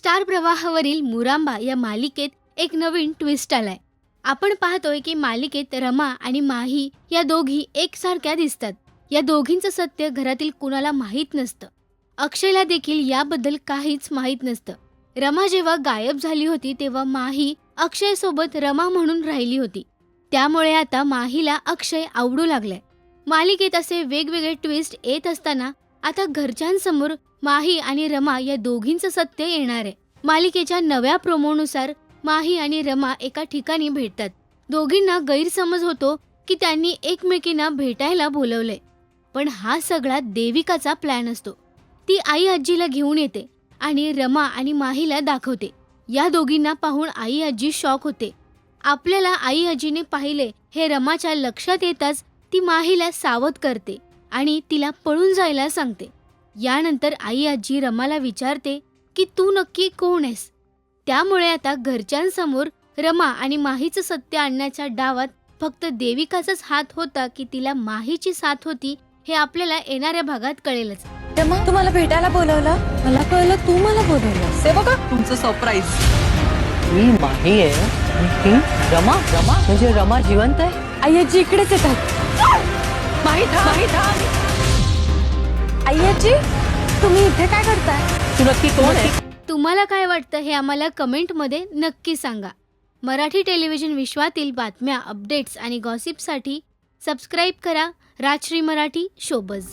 Star प्रवाहावरील मुरांबा या मालिकेत एक नवीन ट्विस्ट आलाय. आपण पाहतोय की मालिकेत रमा आणि माही या दोघी एकसारख्या दिसतात. या दोघींचं सत्य घरातील कुणाला माहीत नसतं. अक्षयला देखील याबद्दल काहीच माहीत नसतं. रमा जेव्हा गायब झाली होती तेव्हा माही अक्षय सोबत रमा म्हणून राहिली होती. त्यामुळे आता माहीला अक्षय आवडू लागलाय. मालिकेत असे वेगवेगळे ट्विस्ट येत असताना आता घरच्यांसमोर माही आणि रमा या दोघींचं सत्य येणार आहे. मालिकेच्या नव्या प्रोमोनुसार माही आणि रमा एका ठिकाणी भेटतात. दोघींना गैरसमज होतो की त्यांनी एकमेकींना भेटायला बोलवलंय. पण हा सगळा देविकाचा प्लॅन असतो. ती आई आजीला घेऊन येते आणि रमा आणि माहीला दाखवते. या दोघींना पाहून आई आजी शॉक होते. आपल्याला आई आजीने पाहिले हे रमाच्या लक्षात येताच ती माहीला सावध करते. आणि तिला पळून जायला सांगते. यानंतर आई आजी रमाला विचारते की तू नक्की कोण आहेस? त्यामुळे आता घरच्यांसमोर रमा आणि माहीचं सत्य आणण्याच्या डावात फक्त देविकाचाच हात होता की तिला माहीची साथ होती हे आपल्याला येणाऱ्या भागात कळेलच. रमा तू मला भेटायला बोलवलं? मला कळलं तू मला बोलवलं ते बघा तुमचं सरप्राईज ही माही आहे. रमा? रमा? म्हणजे रमा जिवंत आहे? आई आजी इकडेच येतात. तुम्ही इथे काय करताय? तू नक्की कोण आहे? तुम्हाला काय वाटतं हे आम्हाला कमेंटमध्ये नक्की सांगा. मराठी टेलिव्हिजन विश्वातील बातम्या अपडेट्स आणि गॉसिपसाठी सबस्क्राईब करा राजश्री मराठी शोबज